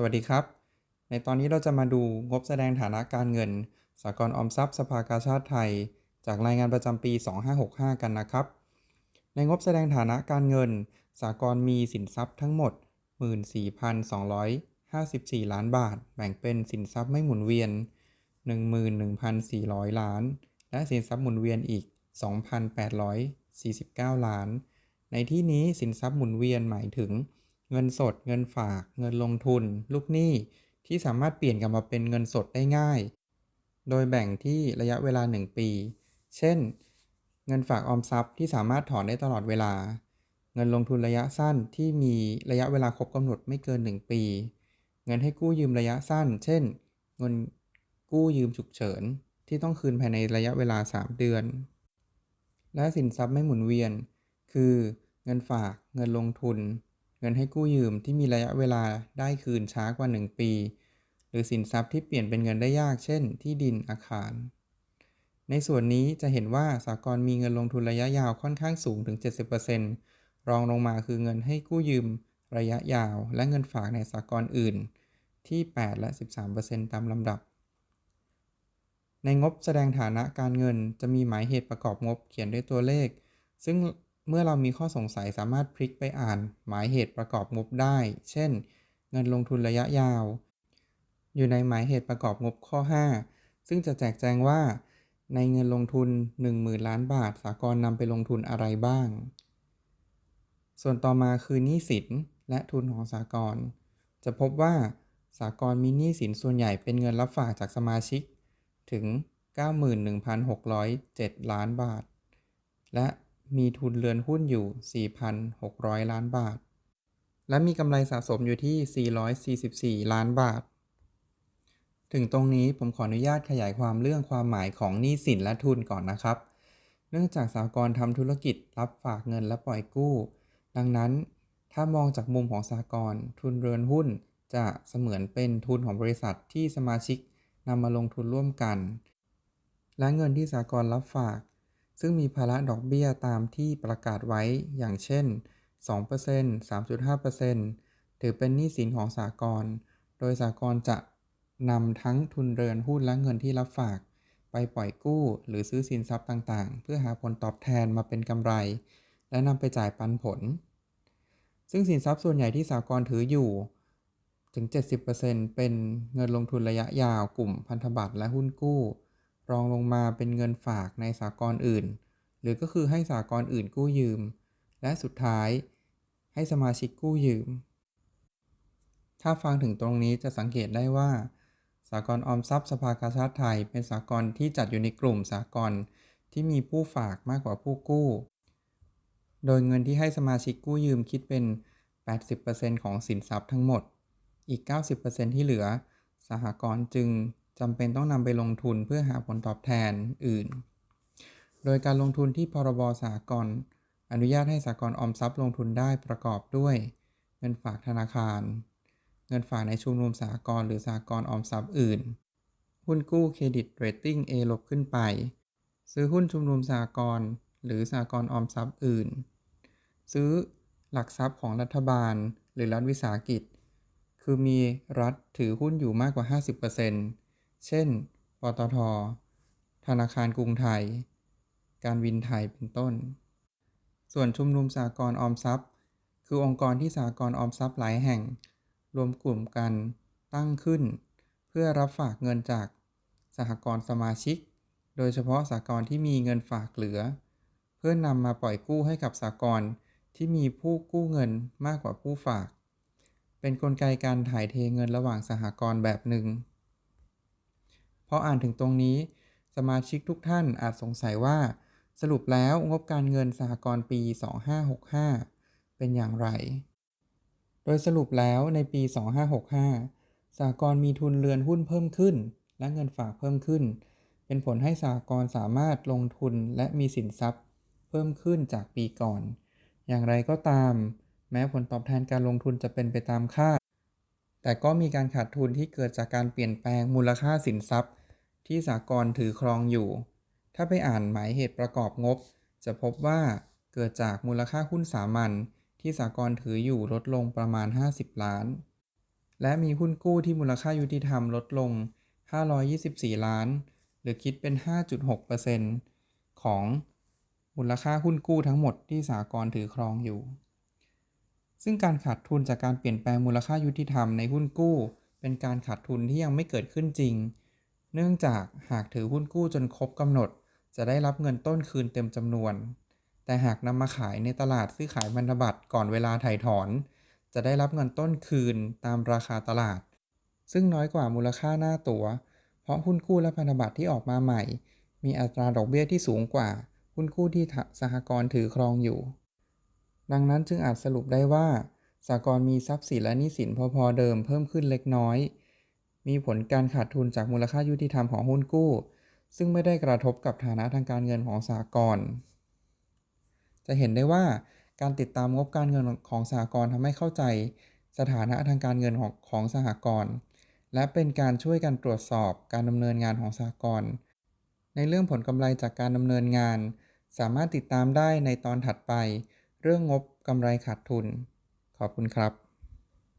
สวัสดีครับ ในตอนนี้เราจะมาดูงบแสดงฐานะการเงิน สากลออมทรัพย์ สภากาชาติไทย จากรายงานประจำปี 2565 กันนะครับ ในงบแสดงฐานะการเงิน สากลมีสินทรัพย์ทั้งหมด 14,254 ล้านบาท แบ่งเป็นสินทรัพย์ไม่หมุนเวียน 11,400 ล้าน และสินทรัพย์หมุนเวียนอีก 2,849 ล้าน ในที่นี้สินทรัพย์หมุนเวียนหมายถึง เงินสด เงินฝาก เงินลงทุน ลูกหนี้ ที่สามารถเปลี่ยนกลับมาเป็นเงินสดได้ง่าย โดยแบ่งที่ระยะเวลา 1 ปี เช่น เงินฝากออมทรัพย์ที่สามารถถอนได้ตลอดเวลา เงินลงทุนระยะสั้นที่มีระยะเวลาครบกำหนดไม่เกิน 1 ปี เงินให้กู้ยืมระยะสั้น เช่น เงินกู้ยืมฉุกเฉินที่ต้องคืนภายในระยะเวลา 3 เดือน และสินทรัพย์ไม่หมุนเวียน คือ เงินฝาก เงินลงทุน เงินให้กู้ยืมที่มีระยะเวลาได้คืนช้ากว่า 1 ปี หรือสินทรัพย์ที่เปลี่ยนเป็นเงินได้ยาก เช่น ที่ดินอาคาร ในส่วนนี้จะเห็นว่าสากลมีเงินลงทุนระยะยาวค่อนข้างสูงถึง 70%รองลงมาคือเงินให้กู้ยืมระยะยาวและเงินฝากในสากลอื่น ที่ 8 และ 13%ตามลำดับ ในงบแสดงฐานะการเงินจะมีหมายเหตุประกอบงบเขียนด้วยตัวเลข ซึ่ง เมื่อเรามีข้อสงสัยสามารถพลิกไปอ่าน หมายเหตุประกอบงบได้ เช่น เงินลงทุนระยะยาว อยู่ในหมายเหตุประกอบงบข้อ 5 ซึ่งจะแจกแจงว่า ในเงินลงทุน 10,000 ล้านบาท สากลนำไปลงทุนอะไรบ้าง ส่วนต่อมาคือหนี้สินและทุนของสากลจะพบว่าสากลมีหนี้สินส่วนใหญ่เป็นเงินรับฝากจากสมาชิกถึง 91,607 ล้านบาท และ มีทุนเรือนหุ้นอยู่ 4,600 ล้านบาท และมีกำไรสะสมอยู่ที่ 444 ล้านบาท ถึงตรงนี้ผมขออนุญาตขยายความเรื่องความหมายของหนี้สินและทุนก่อนนะครับ เนื่องจากสากลทำธุรกิจรับฝากเงินและปล่อยกู้ ดังนั้นถ้ามองจากมุมของสากลทุนเรือนหุ้นจะเสมือนเป็นทุนของบริษัทที่สมาชิกนำมาลงทุนร่วมกัน และเงินที่สากลรับฝาก ซึ่งมีภาระดอกเบี้ยตามที่ประกาศไว้อย่างเช่น 2% 3.5%ถือเป็นหนี้สินของสากลโดยสากลจะนำทั้งทุนเรือนหุ้นและเงินที่รับฝาก ไปปล่อยกู้หรือซื้อสินทรัพย์ต่างๆ เพื่อหาผลตอบแทนมาเป็นกำไร และนำไปจ่ายปันผล ซึ่งสินทรัพย์ส่วนใหญ่ที่สากลถืออยู่ถึง 70%เป็นเงินลงทุนระยะยาวกลุ่มพันธบัตรและหุ้นกู้ รองลงมาเป็นเงินฝากในสากลอื่น หรือก็คือให้สากลอื่นกู้ยืม และสุดท้าย ให้สมาชิกกู้ยืม ถ้าฟังถึงตรงนี้จะสังเกตได้ว่า สากลออมทรัพย์สภากาชาติไทย เป็นสากลที่จัดอยู่ในกลุ่มสากลที่มีผู้ฝากมากกว่าผู้กู้ โดยเงินที่ให้สมาชิกกู้ยืมคิดเป็น 80%ของสินทรัพย์ทั้งหมด อีก 90%ที่เหลือ สหกรณ์จึง จำเป็นต้องนำไปลงทุนเพื่อหาผลตอบแทนอื่น โดยการลงทุนที่พรบสหกรอนุญาตให้สหกรออมทรัพย์ลงทุนได้ประกอบด้วย เงินฝากธนาคาร เงินฝากในชุมนุมสหกรหรือสหกรออมทรัพย์อื่น หุ้นกู้เครดิตเรตติ้ง A ลบขึ้นไป ซื้อหุ้นชุมนุมสหกรหรือสหกรออมทรัพย์อื่น ซื้อหลักทรัพย์ของรัฐบาล หรือรัฐวิสาหกิจ คือมีรัฐถือหุ้นอยู่มากกว่า 50% เช่น ปตท ธนาคารกรุงไทย การวินไทยเป็นต้น ส่วนชุมนุมสหกรณ์ออมทรัพย์ คือองค์กรที่สหกรณ์ออมทรัพย์หลายแห่ง รวมกลุ่มกันตั้งขึ้น เพื่อรับฝากเงินจากสหกรณ์สมาชิก โดยเฉพาะสหกรณ์ที่มีเงินฝากเหลือ เพื่อนำมาปล่อยกู้ให้กับสหกรณ์ที่มีผู้กู้เงินมากกว่าผู้ฝาก เป็นนกลไกการถ่ายเทเงินระหว่างสหกรณ์แบบหนึ่ง พออ่านถึงตรงนี้ สมาชิกทุกท่านอาจสงสัยว่า สรุปแล้วงบการเงินสหกรณ์ปี 2565 เป็นอย่างไร โดยสรุปแล้วในปี 2565 สหกรณ์มีทุนเรือนหุ้นเพิ่มขึ้น และเงินฝากเพิ่มขึ้น เป็นผลให้สหกรณ์สามารถลงทุนและมีสินทรัพย์ เพิ่มขึ้นจากปีก่อน อย่างไรก็ตาม แม้ผลตอบแทนการลงทุนจะเป็นไปตามคาดแต่ก็มีการขาดทุนที่เกิดจากการเปลี่ยนแปลงมูลค่าสินทรัพย์ ที่สหกรณ์ถือครองอยู่ ถ้าไปอ่านหมายเหตุประกอบงบ จะพบว่าเกิดจากมูลค่าหุ้นสามัญที่สหกรณ์ถืออยู่ลดลงประมาณ 50 ล้าน และมีหุ้นกู้ที่มูลค่ายุติธรรมลดลง 524 ล้าน หรือคิดเป็น 5.6%ของมูลค่าหุ้นกู้ทั้งหมดที่สหกรณ์ถือครองอยู่ ซึ่งการขาดทุนจากการเปลี่ยนแปลงมูลค่ายุติธรรมในหุ้นกู้ เป็นการขาดทุนที่ยังไม่เกิดขึ้นจริง เนื่องจากหากถือหุ้นกู้จนครบกำหนด จะได้รับเงินต้นคืนเต็มจำนวน แต่หากนำมาขายในตลาดซื้อขายพันธบัตรก่อนเวลาถ่ายถอน จะได้รับเงินต้นคืนตามราคาตลาด ซึ่งน้อยกว่ามูลค่าหน้าตัวเพราะหุ้นกู้และพันธบัตรที่ออกมาใหม่ มีอัตราดอกเบี้ยที่สูงกว่า หุ้นกู้ที่สหกรณ์ถือครองอยู่ ดังนั้นจึงอาจสรุปได้ว่าสหกรณ์มีทรัพย์สินและหนี้สินพอๆเดิมเพิ่มขึ้นเล็กน้อย มีผลการขาดทุนจากมูลค่ายุติธรรมของหุ้นกู้ ซึ่งไม่ได้กระทบกับฐานะทางการเงินของสหกรณ์จะเห็นได้ว่าการติดตามงบการเงินของสหกรณ์ทำให้เข้าใจสถานะทางการเงินของของสหกรณ์และเป็นการช่วยกันตรวจสอบการดำเนินงานของสหกรณ์ในเรื่องผลกำไรจากการดำเนินงาน สามารถติดตามได้ในตอนถัดไป เรื่องงบกำไรขาดทุน ขอบคุณครับ